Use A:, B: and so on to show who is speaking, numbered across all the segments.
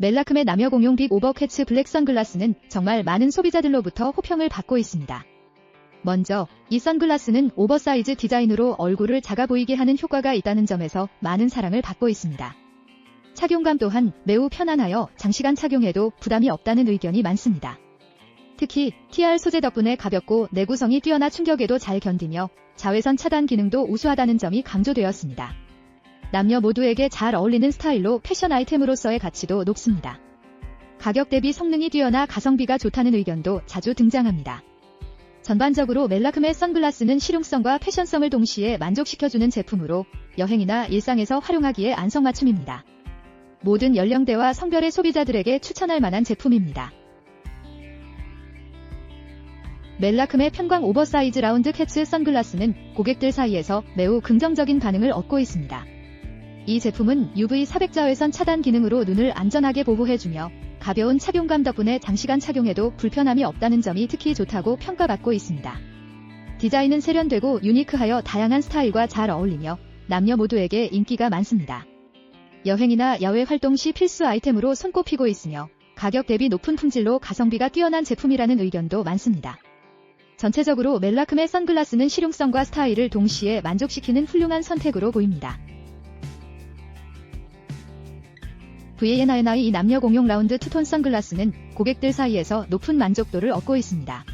A: 멜라크의 남녀 공용 빅 오버캐츠 블랙 선글라스는 정말 많은 소비자들로부터 호평을 받고 있습니다. 먼저 이 선글라스는 오버사이즈 디자인으로 얼굴을 작아 보이게 하는 효과가 있다는 점에서 많은 사랑을 받고 있습니다. 착용감 또한 매우 편안하여 장시간 착용해도 부담이 없다는 의견이 많습니다. 특히 TR 소재 덕분에 가볍고 내구성이 뛰어나 충격에도 잘 견디며 자외선 차단 기능도 우수하다는 점이 강조되었습니다. 남녀 모두에게 잘 어울리는 스타일로 패션 아이템으로서의 가치도 높습니다. 가격 대비 성능이 뛰어나 가성비가 좋다는 의견도 자주 등장합니다. 전반적으로 멜라크의 선글라스는 실용성과 패션성을 동시에 만족시켜주는 제품으로 여행이나 일상에서 활용하기에 안성맞춤입니다. 모든 연령대와 성별의 소비자들에게 추천할 만한 제품입니다. 멜라크의 편광 오버사이즈 라운드 캡슐 선글라스는 고객들 사이에서 매우 긍정적인 반응을 얻고 있습니다. 이 제품은 UV 400자외선 차단 기능으로 눈을 안전하게 보호해주며 가벼운 착용감 덕분에 장시간 착용해도 불편함이 없다는 점이 특히 좋다고 평가받고 있습니다. 디자인은 세련되고 유니크하여 다양한 스타일과 잘 어울리며 남녀 모두에게 인기가 많습니다. 여행이나 야외 활동 시 필수 아이템으로 손꼽히고 있으며 가격 대비 높은 품질로 가성비가 뛰어난 제품이라는 의견도 많습니다. 전체적으로 멜라크의 선글라스는 실용성과 스타일을 동시에 만족시키는 훌륭한 선택으로 보입니다. VNI 남녀 공용 라운드 투톤 선글라스는 고객들 사이에서 높은 만족도를 얻고 있습니다.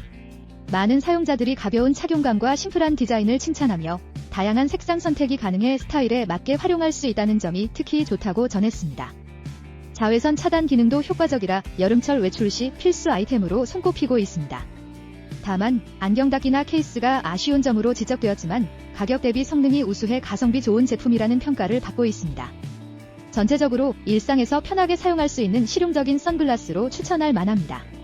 A: 많은 사용자들이 가벼운 착용감과 심플한 디자인을 칭찬하며 다양한 색상 선택이 가능해 스타일에 맞게 활용할 수 있다는 점이 특히 좋다고 전했습니다. 자외선 차단 기능도 효과적이라 여름철 외출 시 필수 아이템으로 손꼽히고 있습니다. 다만 안경 닫기나 케이스가 아쉬운 점으로 지적되었지만 가격 대비 성능이 우수해 가성비 좋은 제품이라는 평가를 받고 있습니다. 전체적으로 일상에서 편하게 사용할 수 있는 실용적인 선글라스로 추천할 만합니다.